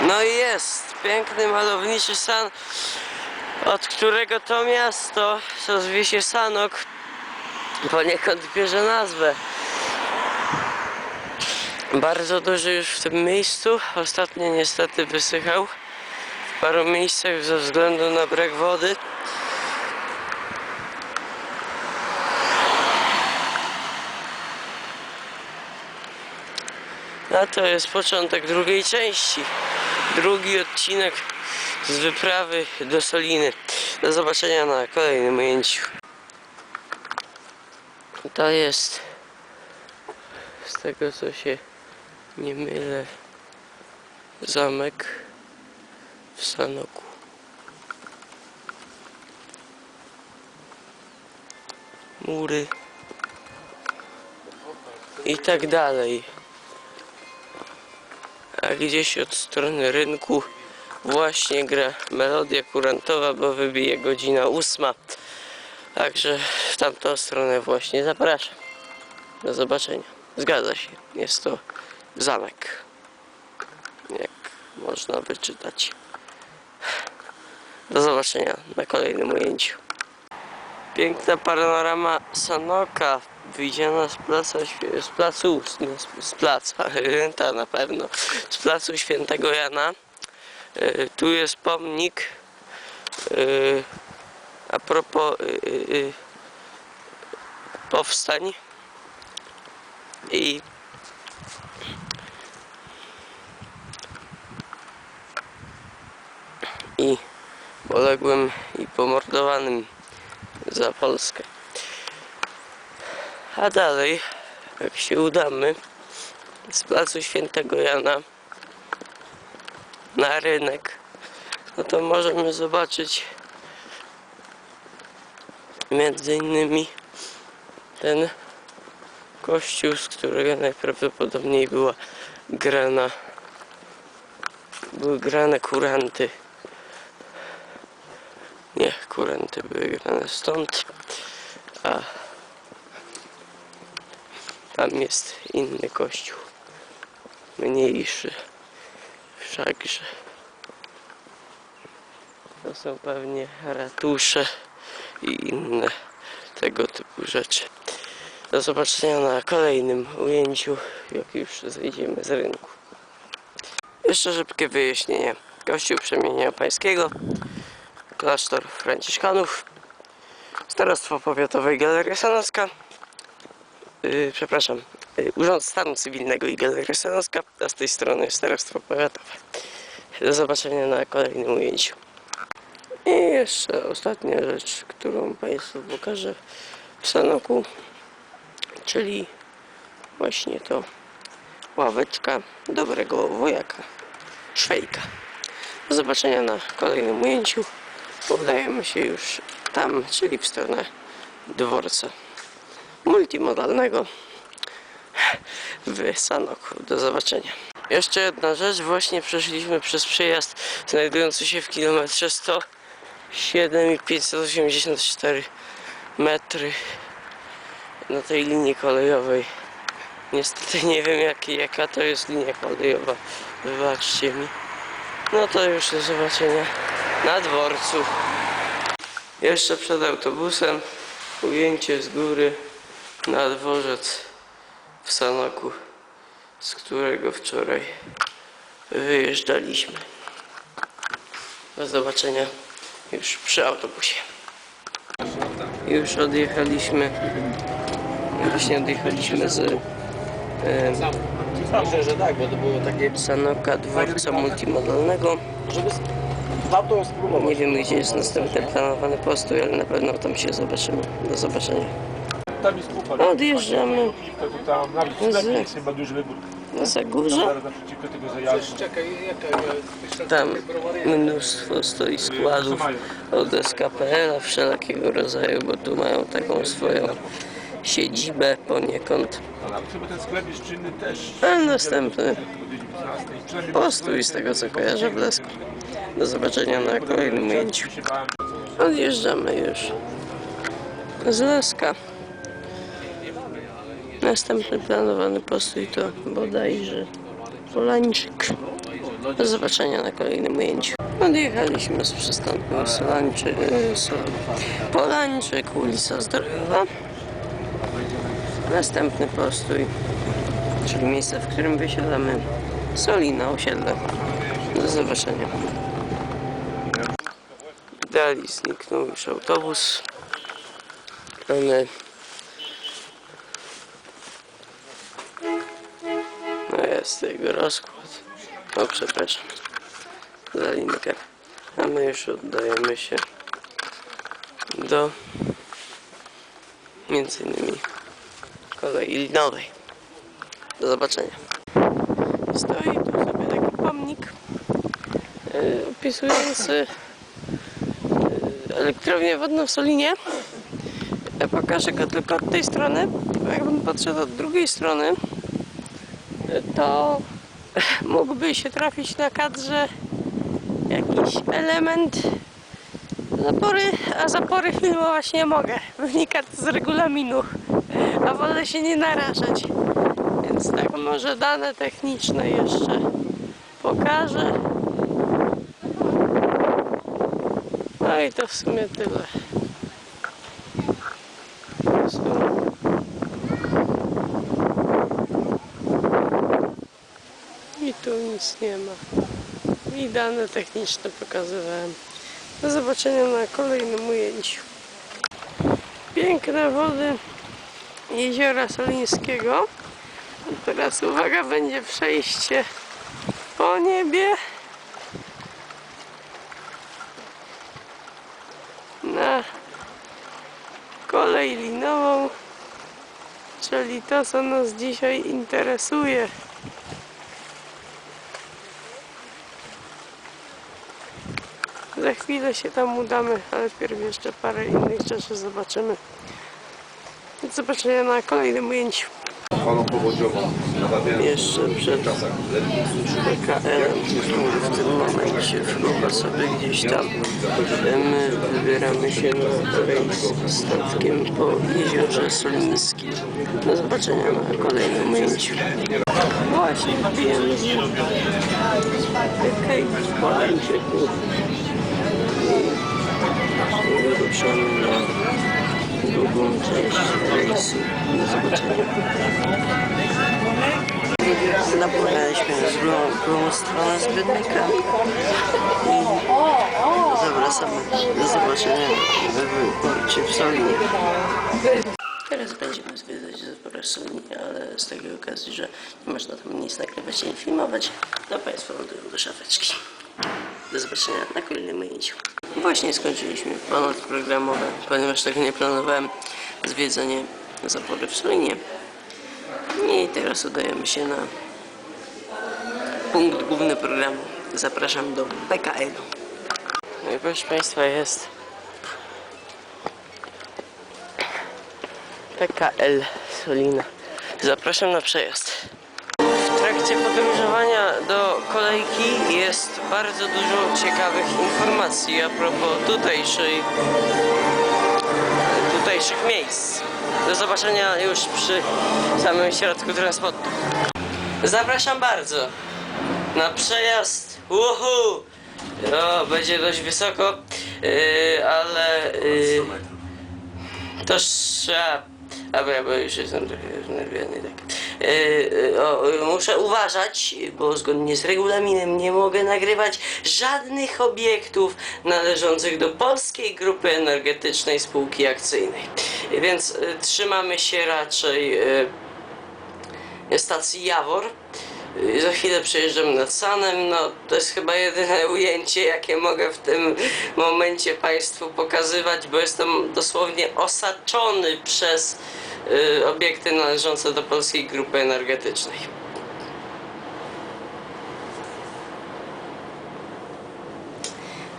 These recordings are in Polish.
No i jest piękny, malowniczy san, od którego to miasto, co zwie się Sanok, poniekąd bierze nazwę. Bardzo duży już w tym miejscu, ostatnio niestety wysychał w paru miejscach ze względu na brak wody. A to jest początek drugiej części. Drugi odcinek z wyprawy do Soliny. Do zobaczenia na kolejnym ujęciu. To jest z tego co się nie mylę zamek w Sanoku. Mury i tak dalej. A gdzieś od strony rynku właśnie gra melodia kurantowa, bo wybije godzina ósma. Także w tamtą stronę właśnie zapraszam. Do zobaczenia. Zgadza się. Jest to zamek. Jak można wyczytać. Do zobaczenia na kolejnym ujęciu. Piękna panorama Sanoka widziana z placa, Świe- z placu, z, placa, ta na pewno, z placu Świętego Jana. E, Tu jest pomnik e, a propos e, powstań i i poległym i pomordowanym za Polskę. A dalej, jak się udamy z placu Świętego Jana na rynek, no to możemy zobaczyć między innymi ten kościół, z którego najprawdopodobniej była grana były grane kuranty. Nie, kurenty były grane stąd, a tam jest inny kościół, mniejszy, wszakże. To są pewnie ratusze i inne tego typu rzeczy. Do zobaczenia na kolejnym ujęciu, jak już zejdziemy z rynku. Jeszcze szybkie wyjaśnienie. Kościół Przemienia Pańskiego klasztor Franciszkanów, Starostwo Powiatowe Galeria Sanocka, yy, przepraszam, yy, Urząd Stanu Cywilnego i Galeria Sanocka, a z tej strony Starostwo Powiatowe. Do zobaczenia na kolejnym ujęciu. I jeszcze ostatnia rzecz, którą Państwu pokażę w Sanoku, czyli właśnie to ławeczka dobrego wojaka, szwejka. Do zobaczenia na kolejnym ujęciu. Udajemy się już tam, czyli w stronę dworca multimodalnego w Sanoku. Do zobaczenia. Jeszcze jedna rzecz, właśnie przeszliśmy przez przejazd znajdujący się w kilometrze 107 i 584 metry na tej linii kolejowej. Niestety nie wiem jaki, jaka to jest linia kolejowa, wybaczcie mi. No to już do zobaczenia na dworcu. Jeszcze przed autobusem ujęcie z góry na dworzec w Sanoku, z którego wczoraj wyjeżdżaliśmy. Do zobaczenia już przy autobusie. Już odjechaliśmy, właśnie odjechaliśmy z Myślę, że tak, bo to było takie, Sanoka dworca multimodalnego. Nie wiem gdzie jest następny planowany postój, ale na pewno tam się zobaczymy. Do zobaczenia. Tam jest kupa. Odjeżdżamy To, to tam nawet sklepie jest chyba duży wybór. na Zagórze. Zaraz naprzeciwko tego zajazdu. Tam mnóstwo stoi składów od SKPL-a wszelakiego rodzaju, bo tu mają taką swoją siedzibę poniekąd. A nawet chyba ten sklep jest czynny też. A następny postój z tego co kojarzę w Lesku. Do zobaczenia na kolejnym ujęciu. Odjeżdżamy już z Leska. Następny planowany postój to bodajże Polańczyk. Do zobaczenia na kolejnym ujęciu. Odjechaliśmy z przystanku Solańczyk, Sol, Polańczyk, ulica Zdrowa. Następny postój, czyli miejsce, w którym wysiadamy. Solina osiedle. Do zobaczenia. Dali zniknął już autobus. Ale jest jego rozkład. O, przepraszam. Za linkę. A my już oddajemy się do między innymi kolei linowej. Do zobaczenia. Stoi tu sobie taki pomnik yy, opisujący yy, elektrownię wodną w Solinie. Ja pokażę go tylko od tej strony, bo jakbym podszedł od drugiej strony, to mógłby się trafić na kadrze jakiś element zapory, a zapory filmować nie mogę. Wynika to z regulaminu, a wolę się nie narażać. Więc tak może dane techniczne jeszcze pokażę. No i to w sumie tyle. W sumie. I tu nic nie ma. I dane techniczne pokazywałem. Do zobaczenia na kolejnym ujęciu. Piękne wody jeziora Solińskiego. A Teraz uwaga, będzie przejście po niebie. Na kolej linową, czyli to, co nas dzisiaj interesuje. Za chwilę się tam udamy, ale wpierw jeszcze parę innych rzeczy zobaczymy. Do zobaczenia na kolejnym ujęciu. falą powodziową Jeszcze przed w czasach letnich PKL w tym momencie wpływa sobie gdzieś tam. My wybieramy się na rejs statkiem po jeziorze Solińskim. Do zobaczenia na kolejnym ujęciu. Właśnie wbijemy się Okej, w Wyruszamy na drugą część rejsu. Do zobaczenia. Napłynęliśmy w drugą, stronę zbiornika i zawracamy do zobaczenia w porcie w Solinie. Teraz będziemy zwiedzać zaporę Solinie, ale z takiej okazji, że nie można tam nic nagrywać ani filmować, to Państwo lądują do szafeczki. Do zobaczenia na kolejnym ujęciu. Właśnie skończyliśmy ponad programowe, ponieważ tego nie planowałem, zwiedzanie zapory w Solinie. I teraz udajemy się na punkt główny programu. Zapraszam do PKL-u. No i proszę Państwa jest PKL Solina. Zapraszam na przejazd. Podróżowania do kolejki jest bardzo dużo ciekawych informacji a propos tutejszej tutejszych miejsc. Do zobaczenia już przy samym środku transportu. Zapraszam bardzo na przejazd. Uhu! O, będzie dość wysoko, yy, ale yy, to trzeba. A bo już jestem trochę znerwiony, tak. Yy, o, muszę uważać, bo zgodnie z regulaminem nie mogę nagrywać żadnych obiektów należących do Polskiej Grupy Energetycznej Spółki Akcyjnej. Więc y, trzymamy się raczej y, stacji Jawor. Za chwilę przejeżdżam nad Sanem. No, to jest chyba jedyne ujęcie, jakie mogę w tym momencie Państwu pokazywać, bo jestem dosłownie osaczony przez y, obiekty należące do Polskiej Grupy Energetycznej.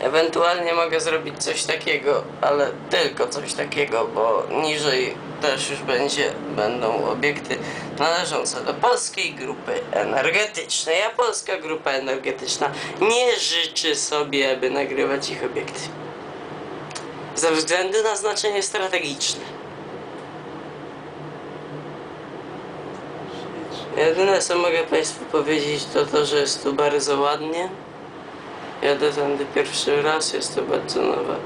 Ewentualnie mogę zrobić coś takiego, ale tylko coś takiego, bo niżej też już będzie, będą obiekty należące do Polskiej Grupy Energetycznej, a Polska Grupa Energetyczna nie życzy sobie, aby nagrywać ich obiekty. Ze względu na znaczenie strategiczne. Jedyne co mogę Państwu powiedzieć to to, że jest tu bardzo ładnie. Jadę tędy pierwszy raz, jest to bardzo nowa,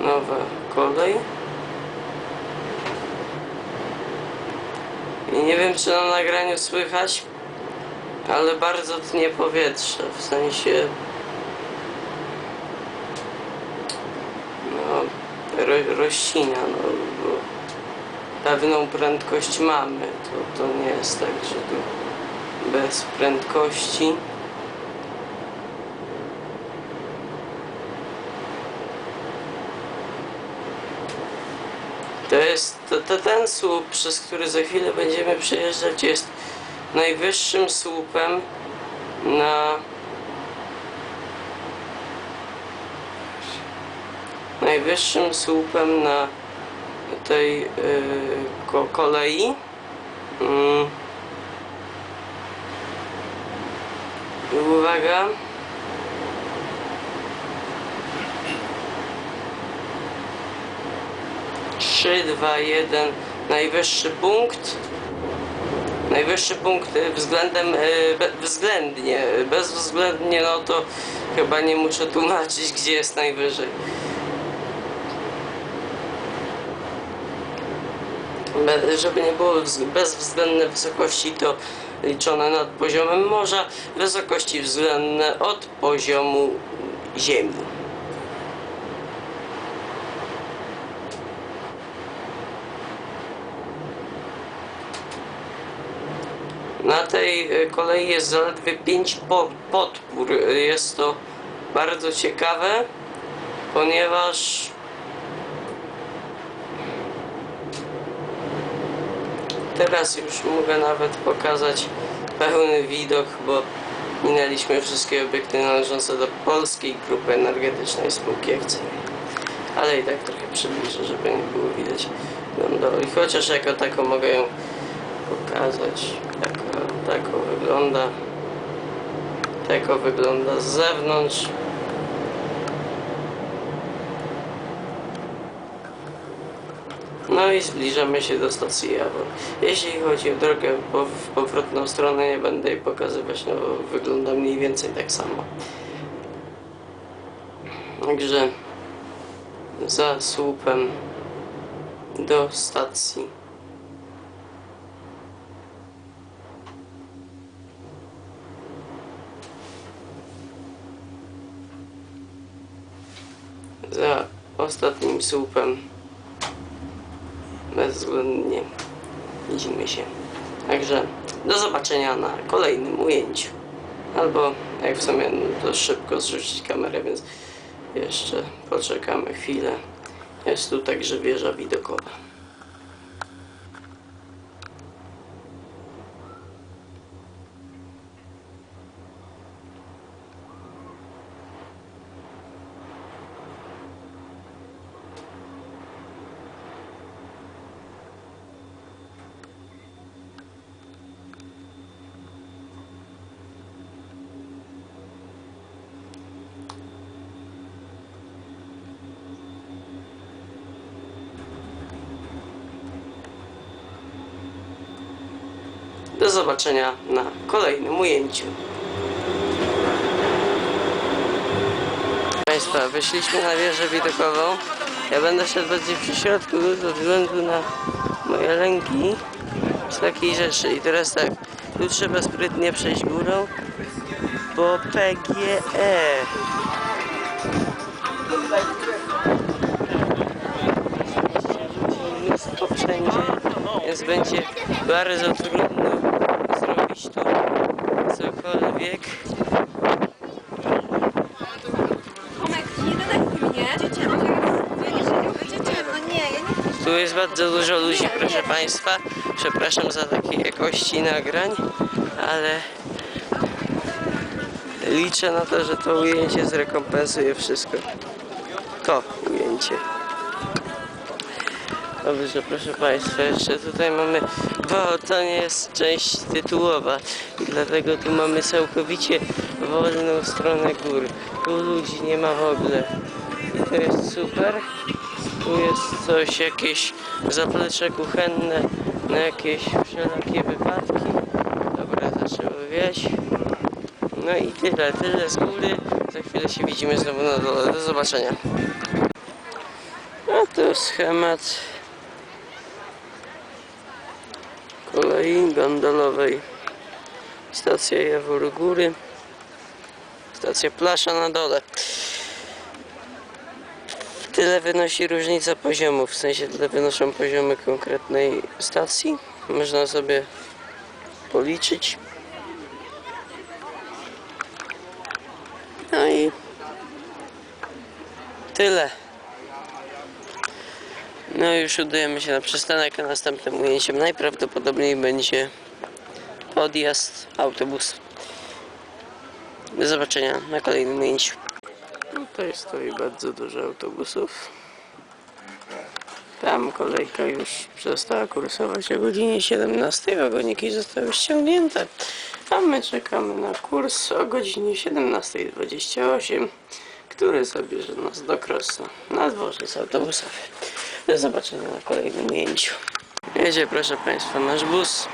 nowa kolej. Nie wiem czy na nagraniu słychać, ale bardzo tnie powietrze, w sensie no, ro, rościna, no, bo pewną prędkość mamy, to, to nie jest tak, że tu bez prędkości. To jest ten słup, przez który za chwilę będziemy przejeżdżać, jest najwyższym słupem na najwyższym słupem na tej yy, ko kolei. I Uwaga. Trzy, dwa, jeden. Najwyższy punkt. Najwyższy punkt y, względem, y, be, względnie, bezwzględnie, no to chyba nie muszę tłumaczyć, gdzie jest najwyżej. Żeby nie było wz- bezwzględne wysokości, to liczone nad poziomem morza, wysokości względne od poziomu ziemi. Na tej y, kolei jest zaledwie 5 po- podpór. Y, Jest to bardzo ciekawe, ponieważ Teraz już mogę nawet pokazać pełny widok, bo minęliśmy wszystkie obiekty należące do Polskiej Grupy Energetycznej Spółki Akcyjnej. Ale i tak trochę przybliżę, żeby nie było widać gondoli. Chociaż jako taką mogę ją pokazać. Tako, tako wygląda. Tako wygląda z zewnątrz. No i zbliżamy się do stacji Jawor. Jeśli chodzi o drogę w powrotną stronę, nie będę jej pokazywać, no bo wygląda mniej więcej tak samo. Także za słupem do stacji. Za ostatnim słupem bezwzględnie widzimy się. Także do zobaczenia na kolejnym ujęciu. Albo jak w sumie no to szybko zrzucić kamerę, więc jeszcze poczekamy chwilę. Jest tu także wieża widokowa. Do zobaczenia na kolejnym ujęciu. Państwa, wyszliśmy na wieżę widokową. Ja będę szedł bardziej przy środku ze względu na moje lęki z takiej rzeczy. I teraz tak, tu trzeba sprytnie przejść górą, bo PGE. mnóstwo wszędzie, więc będzie bardzo trudno zrobić tu cokolwiek. Tomek, nie denerwuj mnie. Będziecie, będziecie, nie, ja nie Tu jest bardzo dużo ludzi, proszę Państwa. Przepraszam za takiej jakości nagrań, ale liczę na to, że to ujęcie zrekompensuje wszystko. To ujęcie. Dobrze, proszę Państwa, jeszcze tutaj mamy, bo to nie jest część tytułowa dlatego tu mamy całkowicie wolną stronę gór. Tu ludzi nie ma w ogóle i to jest super. Tu jest coś, jakieś zaplecze kuchenne na jakieś wszelakie wypadki. zamawiać. No i tyle, tyle z góry. Za chwilę się widzimy znowu na dole. Do zobaczenia. A to schemat kolei gondolowej. Stacja Jawór Góry. Stacja Plasza na dole. Tyle wynosi różnica poziomów, w sensie tyle wynoszą poziomy konkretnej stacji. Można sobie policzyć. No i tyle. No już udajemy się na przystanek, a następnym ujęciem najprawdopodobniej będzie podjazd autobus. Do zobaczenia na kolejnym ujęciu. Tutaj stoi bardzo dużo autobusów. Tam kolejka już przestała kursować o godzinie 17. Wagoniki zostały ściągnięte. A my czekamy na kurs o godzinie 17.28, który zabierze nas do Krosna na dworzec autobusowy. Do zobaczenia na kolejnym ujęciu. Jedzie proszę Państwa nasz bus.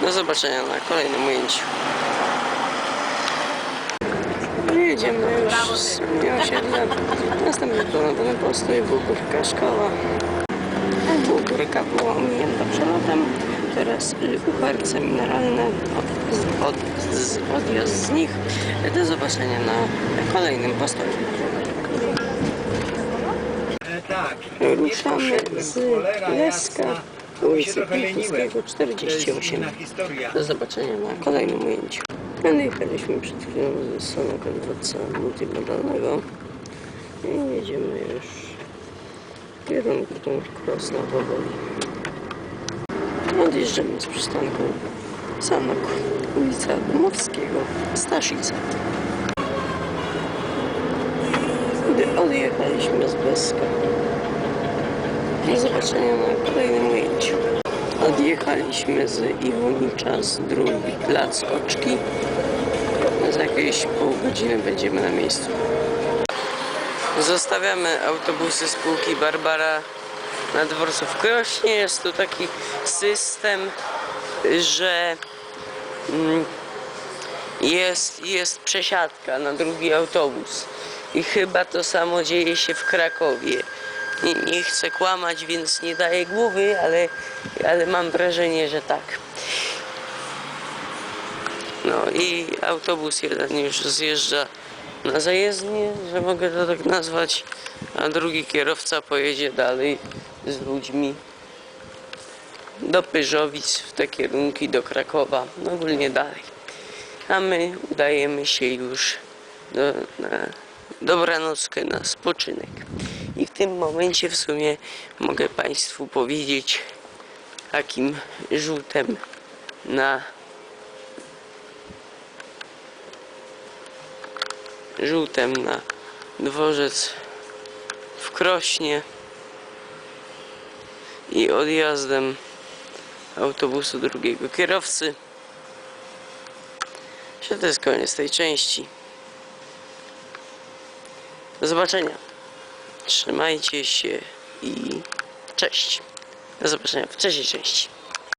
Do zobaczenia na kolejnym ujęciu. Jedziemy już z osiedla. Następnie planowany postój Bugórka Szkoła. Bugórka była ominięta przelotem. Teraz kucharce mineralne. Od, od, z, odjazd z nich. Do zobaczenia na kolejnym postoju. Tak. Ruszamy z Leska, ulicy Pilkowskiego 48. Na historia. Do zobaczenia na kolejnym ujęciu. No jechaliśmy przed chwilą ze strony dworca multimodalnego i jedziemy już w kierunku Krosna powoli. Odjeżdżamy z przystanku Sanok, ulica Dmowskiego, Staszica. Gdy odjechaliśmy z Beska. Do zobaczenia na kolejnym ujęciu. Odjechaliśmy z Iwonicza z drugi plac Oczki. Za jakieś pół godziny będziemy na miejscu. Zostawiamy autobusy spółki Barbara na dworcu w Krośnie. Jest tu taki system, że mm, jest, jest przesiadka na drugi autobus. I chyba to samo dzieje się w Krakowie. Nie, nie chcę kłamać, więc nie daję głowy, ale, ale mam wrażenie, że tak. No i autobus jeden już zjeżdża na zajezdnię, że mogę to tak nazwać, a drugi kierowca pojedzie dalej z ludźmi do Pyżowic w te kierunki, do Krakowa, no ogólnie dalej. A my udajemy się już do, na dobranockę, na spoczynek. I w tym momencie w sumie mogę Państwu powiedzieć takim rzutem na żółtem na dworzec w Krośnie i odjazdem autobusu drugiego kierowcy. Że to jest koniec tej części. Do zobaczenia. Trzymajcie się i cześć. Do zobaczenia w trzeciej części.